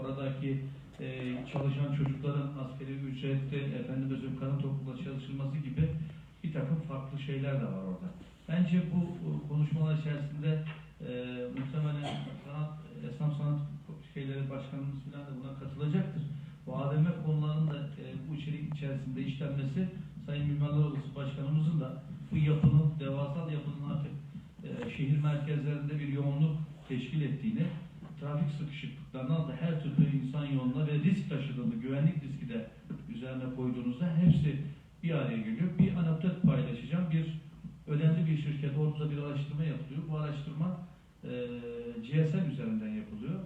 oradaki e, çalışan çocukların askeri ücretli, efendim özüm kadın topluluğunda çalışılması gibi bir takım farklı şeyler de var orada. Bence bu konuşmalar içerisinde e, muhtemelen sanat, esnaf sanat şeyleri başkanımız falan da buna katılacaktır. Bu AVM konularının da e, bu içerik içerisinde işlenmesi Sayın Mimarlar Odası Başkanımızın da bu yapının, devasal yapının artık e, şehir merkezlerinde bir yoğunluk teşkil ettiğini, trafik sıkışıklıklarından da her türlü insan yoğunluğuna ve risk taşıdığını, güvenlik riski de üzerine koyduğunuzda hepsi bir araya geliyor. Bir anekdot paylaşacağım. Bir önemli bir şirket orada bir araştırma yapılıyor. Bu araştırma e, GSM üzerinden yapılıyor.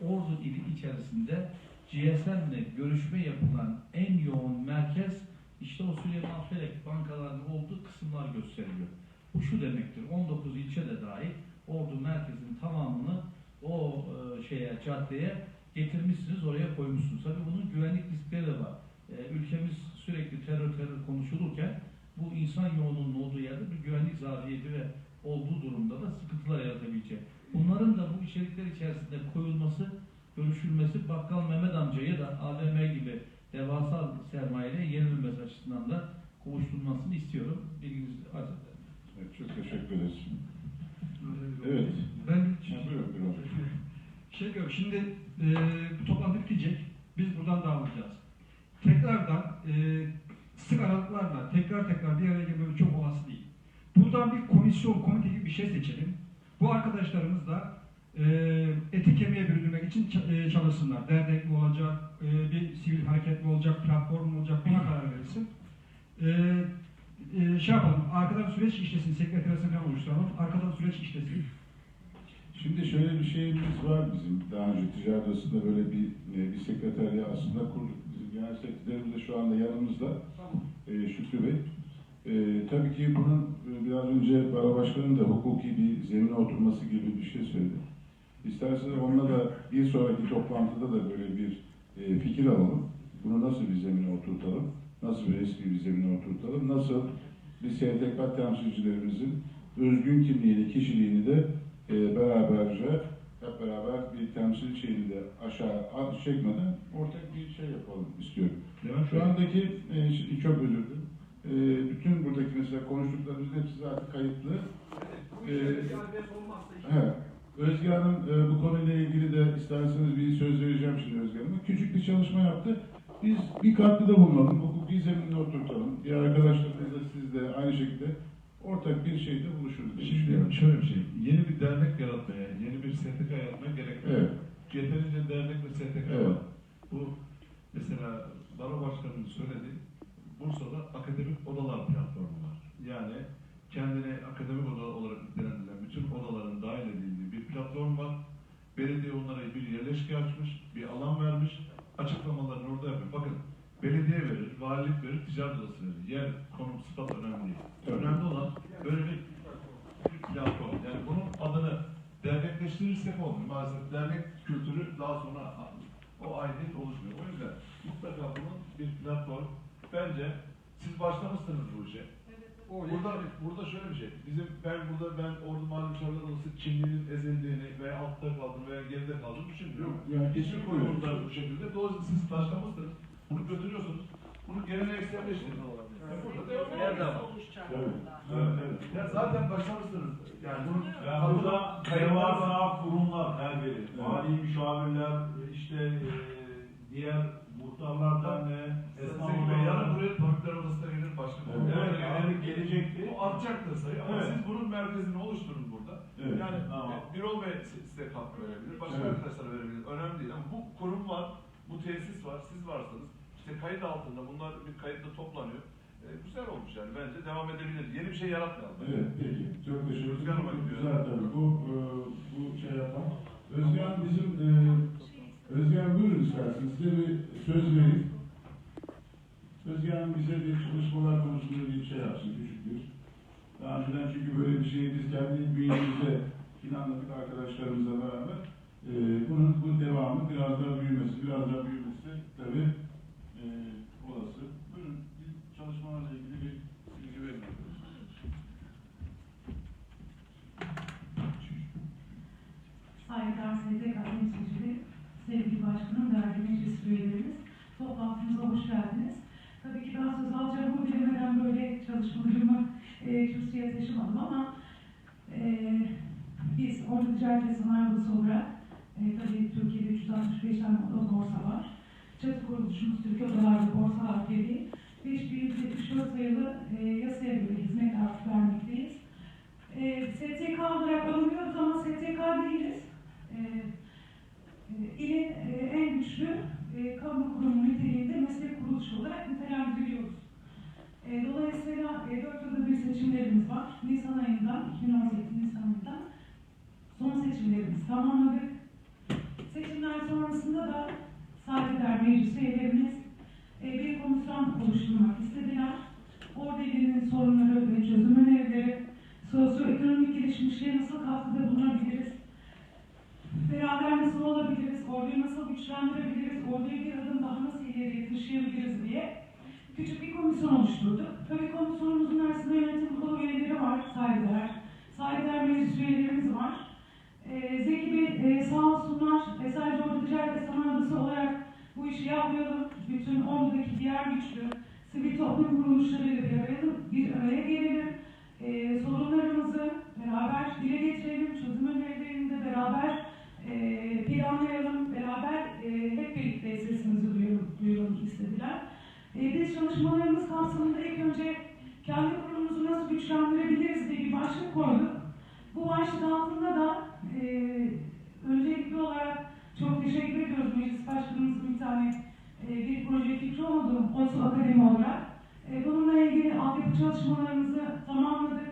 Ordu ili içerisinde GSM ile görüşme yapılan en yoğun merkez işte o Süleyman Felek bankalarının olduğu kısımlar gösteriliyor. Bu şu demektir. 19 ilçe de dahil Ordu merkezinin tamamını o e, şeye caddeye getirmişsiniz, oraya koymuşsunuz. Tabii bunun güvenlik riskleri de var. E, ülkemiz sürekli terör terör konuşulurken bu insan yoğunluğunun olduğu yerde bir güvenlik zafiyeti ve olduğu durumda da sıkıntılar yaratabilecek. Bunların da bu içerikler içerisinde koyulması, görüşülmesi Bakkal Mehmet amcayı da AVM gibi devasa sermayeyle yenilmesi açısından da kovuşturulmasını istiyorum. Bilginizi arz ederim. Evet, çok teşekkür ederiz. Evet. Ben buyurun. şey diyorum, şimdi e, bu toplantı bitecek. Biz buradan dağılacağız. Tekrardan e, sık aralıklarla tekrar tekrar bir araya gelmemiz çok olası değil. Buradan bir komisyon, komite gibi bir şey seçelim. Bu arkadaşlarımız da e, eti kemiğe bürünmek için e, çalışsınlar. Dernek mi olacak, e, bir sivil hareket mi olacak, platform mu olacak buna karar verilsin. E, e, şey yapalım, arkadan süreç işlesin, sekreteriyasını falan oluşturalım. Arkadan süreç işlesin. Şimdi şöyle bir şeyimiz var bizim. Daha önce ticaret odasında böyle bir, e, bir sekreterliği aslında kurduk. Bizim genel sekreterimiz de şu anda yanımızda. Tamam. e, Şükrü Bey. E, tabii ki bunun e, biraz önce Baro Başkanım da hukuki bir zemine oturması gibi bir şey söyledi. İsterseniz onunla da bir sonraki toplantıda da böyle bir e, fikir alalım. Bunu nasıl bir zemine oturtalım? Nasıl bir eski bir zemine oturtalım? Nasıl bir STK temsilcilerimizin özgün kimliğini, kişiliğini de e, beraberce hep beraber bir temsil şeyini de aşağı at- çekmeden ortak bir şey yapalım istiyorum. Levent Şu andaki, e, şi- çok özür dilerim. E, bütün buradaki mesela konuştuklarımızın hepsi zaten kayıtlı. Ee, He. Özge Hanım e, bu konuyla ilgili de isterseniz bir söz vereceğim şimdi Özge Hanım'a. Küçük bir çalışma yaptı. Biz bir katkıda bulunalım, hukuki zemininde oturtalım. Diğer arkadaşlarımız da siz de aynı şekilde ortak bir şeyde buluşuruz diye düşünüyorum. Şimdi şöyle bir şey, yeni bir dernek yaratmaya, yeni bir STK yaratmaya gerek yok. Evet, Yeterince dernek ve STK Evet. var. Bu mesela Baro Başkanı'nın söylediği, Bursa'da akademik odalar platformu var. Yani kendine akademik oda olarak nitelendirilen bütün odaların dahil edildiği bir platform var. Belediye onlara bir yerleşke açmış, bir alan vermiş, açıklamalarını orada yapıyor. Bakın belediye verir, valilik verir, ticaret odası verir. Yer, konum, sıfat önemli değil. Tabii. Önemli olan böyle bir bir platform. Yani bunun adını dernekleştirirsek olmuyor. Maalesef dernek kültürü daha sonra o aidiyet oluşmuyor. O yüzden mutlaka bunun bir platform. Bence siz başlamışsınız bu işe. Burada, burada şöyle bir şey. Bizim ben burada ben Ordu Mahalle Müşavirler Odası kimliğinin ezildiğini veya altta kaldığını veya geride kaldığını düşünmüyorum. Yok, yani Kesin kesin koyuyorlar bu şekilde. Dolayısıyla siz başlamışsınız. Bunu götürüyorsunuz. Bunu gelenekselleştirin. Yani burada Yer de var. tabii. Evet, evet. Ya zaten başlamışsınız. Yani burada devasa kurumlar her biri. Mali müşavirler, işte e, diğer muhtarlar derneği, esnaf Zeki Bey, yarın odaları. buraya tabipler odasına gelir başkanım. Evet. Yani gelecekti. Bu artacaktır sayı ama Evet. siz bunun merkezini oluşturun burada. Evet. Yani Tamam. e, Birol Bey si- size katkı verebilir, başka Evet. arkadaşlar verebilir. Önemli değil ama bu kurum var, bu tesis var, siz varsınız. İşte kayıt altında bunlar bir kayıtla toplanıyor. E, güzel olmuş yani bence devam edebilir. Yeni bir şey yaratmayalım. Evet, peki. Çok teşekkür ederim. gidiyor. Güzel tabii. Bu, e, bu şey yapan. Özge Hanım bizim, e, Özge Hanım buyurun isterseniz. Size bir söz vereyim. Özge Hanım bize bir çalışmalar konusunda bir şey yapsın, küçük bir. Daha önceden çünkü böyle bir şeyi biz kendi bünyemizde planladık arkadaşlarımızla beraber. E, bunun bu devamı biraz daha büyümesi, biraz daha büyümesi tabii e, olası. Buyurun, bir çalışmalarla ilgili bir bilgi verin. Saygıdeğer STK temsilcileri, sevgili başkanım toplantımıza hoş geldiniz. Tabii ki ben söz alacağımı bilemeden böyle çalışmalarımı e, kürsüye taşımadım ama e, biz Orta Ticaret ve Sanayi Odası olarak e, tabii Türkiye'de 365 tane oda borsa var. Çatı kuruluşumuz Türkiye Odalar ve Borsalar Birliği. 5174 sayılı e, yasaya göre hizmet artık vermekteyiz. E, STK olarak alınıyoruz ama STK değiliz. E, e, ilin e, en güçlü e, kamu kurumu niteliğinde meslek kuruluşu olarak nitelendiriyoruz. E, dolayısıyla e, 4 yılda bir seçimlerimiz var. Nisan ayından, 2018 Nisan ayından son seçimlerimizi tamamladık. Seçimler sonrasında da Saadetler Meclis üyelerimiz e, bir komisyon oluşturmak istediler. Orada ilgili sorunları ve çözüm önerileri, sosyoekonomik gelişmişliğe nasıl katkıda bulunabiliriz, beraber nasıl olabiliriz, orduyu nasıl güçlendirebiliriz, orduyu bir adım daha nasıl ileriye taşıyabiliriz diye küçük bir komisyon oluşturduk. Tabii komisyonumuzun arasında yönetim kurulu üyeleri var, saygılar. Saygılar meclis üyelerimiz var. Ee, Zeki Bey e, sağ olsunlar, e, sadece Ordu Ticaret ve olarak bu işi yapmayalım. Bütün Ordu'daki diğer güçlü sivil toplum kuruluşlarıyla bir araya, bir araya gelelim. E, sorunlarımızı beraber dile getirelim, çözüm önerilerini de beraber e, planlayalım, beraber e, hep birlikte sesimizi duyuralım, duyuralım istediler. E, biz çalışmalarımız kapsamında ilk önce kendi kurumumuzu nasıl güçlendirebiliriz diye bir başlık koyduk. Bu başlık altında da e, öncelikli olarak çok teşekkür ediyoruz Meclis Başkanımızın bir tane e, bir proje fikri OSU Akademi olarak. E, bununla ilgili altyapı çalışmalarımızı tamamladık.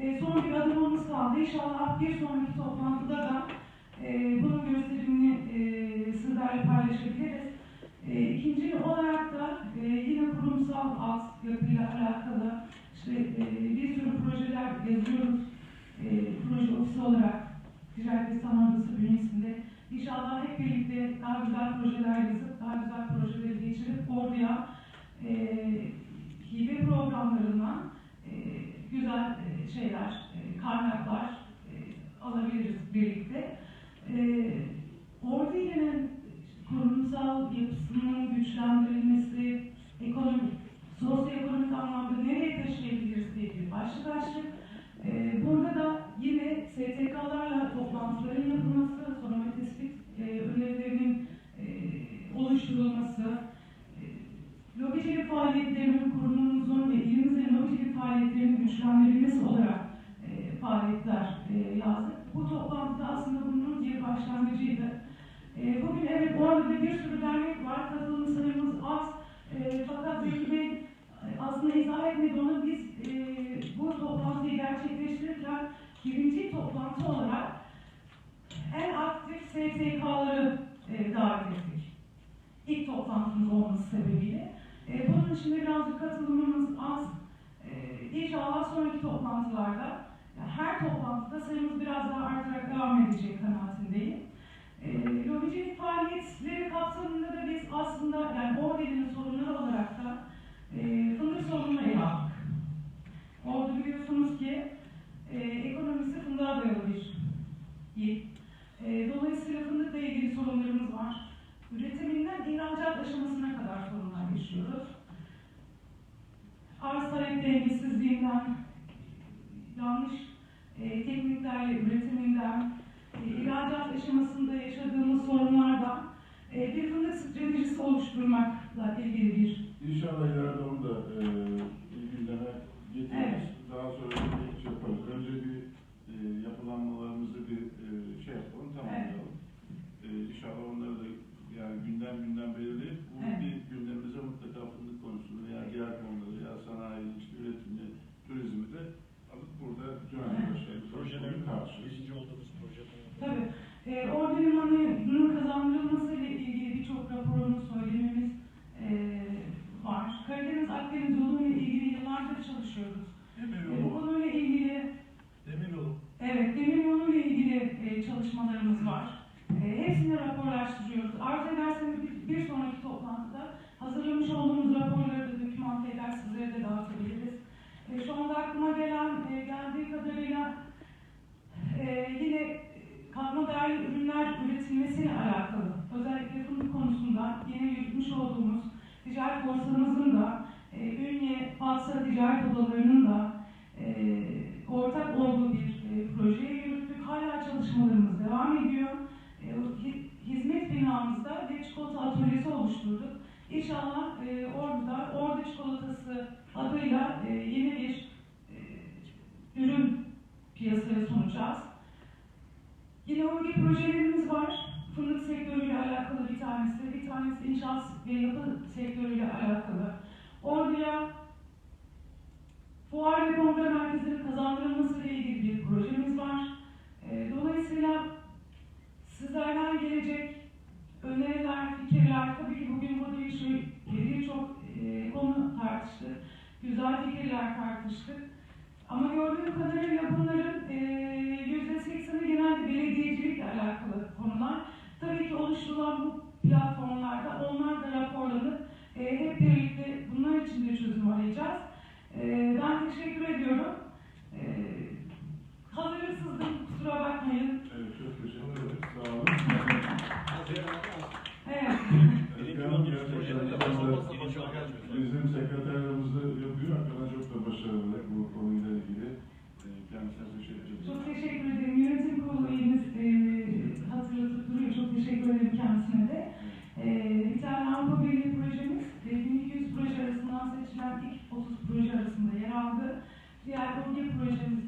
E, son bir adımımız kaldı. İnşallah bir sonraki toplantıda da e, bunun gösterimini e, sizlerle paylaşabiliriz. E, ikinci olarak da e, yine kurumsal altyapıyla alakalı işte e, bir sürü projeler yazıyoruz. E, proje ofisi olarak Ticaret ve Sanayi Odası bünyesinde İnşallah hep birlikte daha güzel projeler yazıp, daha güzel projeleri geçirip orduya e, hibe programlarından e, güzel e, şeyler, e, kaynaklar e, alabiliriz birlikte. E, ordu ilenin kurumsal yapısının güçlendirilmesi, ekonomik, sosyoekonomik anlamda nereye taşıyabiliriz diye bir başlık açtık. Faaliyetler e, yazdık. Bu toplantıda aslında bunun bir başlangıcıydı. E, bugün evet orada da bir sürü dernek var, katılım sayımız az. E, fakat e, aslında izah etmedi onu biz e, bu toplantıyı gerçekleştirirken birinci toplantı olarak en aktif STK'ları e, davet ettik. İlk toplantımız olması sebebiyle. E, bunun için birazcık katılımımız az. E, inşallah sonraki toplantılarda, yani her toplantıda sayımız biraz daha artarak devam edecek kanaatindeyim. E, lobicilik faaliyetleri kapsamında da biz aslında yani Ordu'nun sorunları olarak da e, fındık sorununu ele aldık. Ordu biliyorsunuz ki e, ekonomisi fındığa dayalı bir il. E, dolayısıyla fındıkla ilgili sorunlarımız var. Üretiminden ilgili bir İnşallah ileride onu da e, aklıma gelen, e, geldiği kadarıyla e, yine katma değerli ürünler üretilmesiyle alakalı, özellikle fındık konusunda yeni yürütmüş olduğumuz ticaret borsalarımızın da, e, Ünye, Fatsa ticaret odalarının da e, ortak olduğu bir e, projeyi yürüttük. Hala çalışmalarımız devam ediyor. E, hizmet binamızda bir çikolata atölyesi oluşturduk. İnşallah e, orada, orada çikolata inşaat ve yapı sektörüyle alakalı. Ordu'ya fuar ve kongre merkezinin kazandırılması ile ilgili bir projemiz var. E, dolayısıyla sizlerden gelecek öneriler, fikirler, tabii ki bugün burada bir birçok e, konu tartıştık, güzel fikirler tartıştık. Ama gördüğüm kadarıyla bunların e, yüzde sekseni genelde belediyecilikle alakalı konular. Tabii ki oluşturulan bu platformlarda onlar da raporlanıp e, hep birlikte bunlar için de çözüm arayacağız. E, ben teşekkür ediyorum. E, hazırlıksızdım, kusura bakmayın. Evet, çok teşekkür ederim. Sağ olun. Evet. Bizim sekreterliğimiz de yapıyor. Hakikaten çok da başarılı bu konuyla ilgili. Ee, Kendisine teşekkür ederim. Çok teşekkür ederim. Yönetim kurulu üyemiz e, hatırlatıp duruyor. Çok teşekkür ederim kendisine de. E, bir tane Avrupa Birliği projemiz, e, 1200 proje arasından seçilen ilk 30 proje arasında yer aldı. Diğer ONG projemizde